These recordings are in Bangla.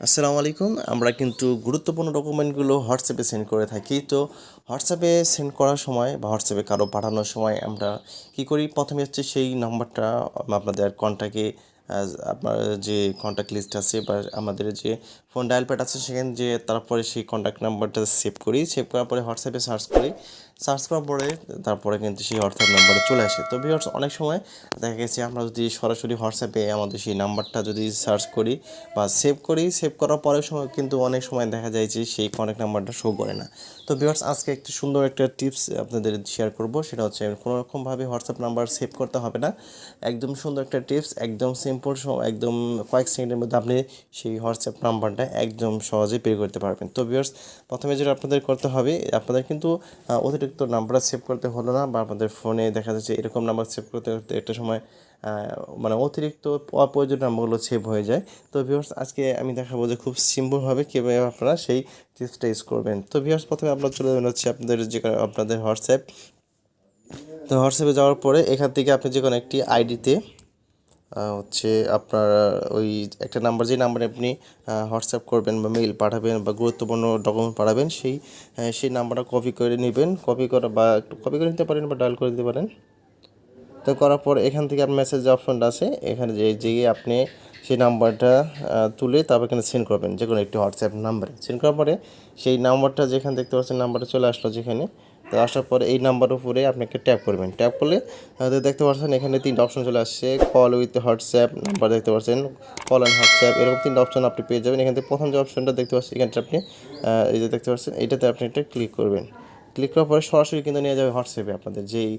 আসসালামু আলাইকুম। আমরা কিন্তু গুরুত্বপূর্ণ ডকুমেন্টগুলো হোয়াটসঅ্যাপে সেন্ড করে থাকি। তো হোয়াটসঅ্যাপে সেন্ড করার সময় বা হোয়াটসঅ্যাপে কারও পাঠানোর সময় আমরা কি করি? প্রথমে হচ্ছে সেই নাম্বারটা, আপনাদের কন্ট্যাক্টে আপনার যে কন্ট্যাক্ট লিস্ট আছে বা আমাদের যে ফোন ডায়াল প্যাড আছে, সেখানে যে তারপরে সেই কন্ট্যাক্ট নাম্বারটা সেভ করি। সেভ করার পরে হোয়াটসঅ্যাপে সার্চ করি। সার্চ করার পরে তারপরে কিন্তু সেই হোয়াটসঅ্যাপ নাম্বারে চলে আসে। তো ভিউয়ার্স অনেক সময় দেখা গেছে আমরা যদি সরাসরি হোয়াটসঅ্যাপে আমাদের সেই নাম্বারটা যদি সার্চ করি বা সেভ করি সেভ করার পরের সময় কিন্তু অনেক সময় দেখা যায় যে সেই কন্ট্যাক্ট নাম্বারটা শো করে না। তো ভিউয়ার্স আজকে একটি সুন্দর একটা টিপস আপনাদের শেয়ার করব। সেটা হচ্ছে কোনো রকমভাবে হোয়াটসঅ্যাপ নাম্বার সেভ করতে হবে না। একদম সুন্দর একটা টিপস একদম সিম্পল একদম কয়েক সেকেন্ডের মধ্যে আপনি সেই হোয়াটসঅ্যাপ নাম্বারটা একদম সহজে পে করতে পারবেন। তো ভিউয়ার্স, প্রথমে যেটা আপনাদের করতে হবে, আপনাদের কিন্তু অতিরিক্ত নাম্বার সেভ করতে হলো না বা আপনাদের ফোনে দেখা যাচ্ছে এরকম নাম্বার সেভ করতে করতে একটা সময় মানে অতিরিক্ত অপ্রয়োজনীয় নাম্বারগুলো সেভ হয়ে যায়। তো ভিউয়ার্স, আজকে আমি দেখাবো যে খুব সিম্পলভাবে কীভাবে আপনারা সেই টিপসটা ইউজ করবেন। তো ভিউয়ার্স, প্রথমে আপনারা চলে যাবেন হচ্ছে আপনাদের যে, আপনাদের হোয়াটসঅ্যাপ। তো হোয়াটসঅ্যাপে যাওয়ার পরে এখান থেকে আপনি যে কোনো একটি আইডিতে হচ্ছে আপনার ওই একটা নাম্বার যে নাম্বারে আপনি হোয়াটসঅ্যাপ করবেন বা মেইল পাঠাবেন বা গুরুত্বপূর্ণ ডকুমেন্ট পাঠাবেন, সেই সেই নাম্বারটা কপি করে নেবেন। কপি করা বা একটু কপি করে নিতে পারেন বা ডায়াল করে দিতে পারেন। তো করার পর এখান থেকে আপনার মেসেজ অপশনটা আছে। এখানে যে যেয়ে আপনি সেই নাম্বারটা তুলে তারপর এখানে সেন্ড করবেন। যে কোনো একটি হোয়াটসঅ্যাপ নাম্বারে সেন্ড করার পরে সেই নাম্বারটা যেখানে দেখতে পাচ্ছেন নাম্বারটা চলে আসলো যেখানে। তো আসার পরে এই নাম্বার উপরে আপনাকে ট্যাপ করবেন। ট্যাপ করলে দেখতে পাচ্ছেন এখানে তিনটা অপশন চলে আসছে। কল উইথ হোয়াটসঅ্যাপ নাম্বার দেখতে পাচ্ছেন। কল অ্যান্ড হোয়াটসঅ্যাপ এরকম তিনটা অপশন আপনি পেয়ে যাবেন। এখান থেকে প্রথম যে অপশনটা দেখতে পাচ্ছেন, এখানটা আপনি এই যে দেখতে পাচ্ছেন, এটাতে আপনি একটা ক্লিক করবেন। ক্লিক করার পরে সরাসরি কিন্তু নিয়ে যাবে হোয়াটসঅ্যাপে আপনাদের। যেই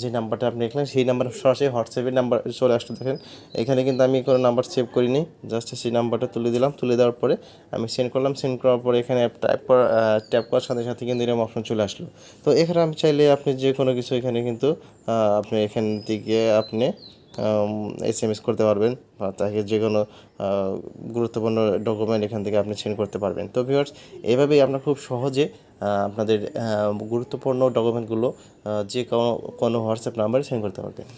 যে নাম্বারটা আপনি লিখলেন, সেই নাম্বার সরাসরি হোয়াটসঅ্যাপের নাম্বার চলে আসতে দেখেন। এখানে কিন্তু আমি কোনো নাম্বার সেভ করিনি জাস্ট সেই নাম্বারটা তুলে দিলাম। তুলে দেওয়ার পরে আমি সেন্ড করলাম। সেন্ড করার পরে এখানে টাইপ করা ট্যাপ করার সাথে সাথে কিন্তু এরকম অপশন চলে আসলো। তো এখানে আমি চাইলে আপনি যে কোনো কিছু এখানে কিন্তু আপনি এখান থেকে আপনি এস এম এস করতে পারবেন বা তাকে যে কোনো গুরুত্বপূর্ণ ডকুমেন্ট এখান থেকে আপনি সেন্ড করতে পারবেন। তো ভিউয়ার্স এভাবেই আপনার খুব সহজে আপনাদের গুরুত্বপূর্ণ ডকুমেন্টগুলো যে কোনো কোনো হোয়াটসঅ্যাপ নাম্বারে সেন্ড করতে পারবেন।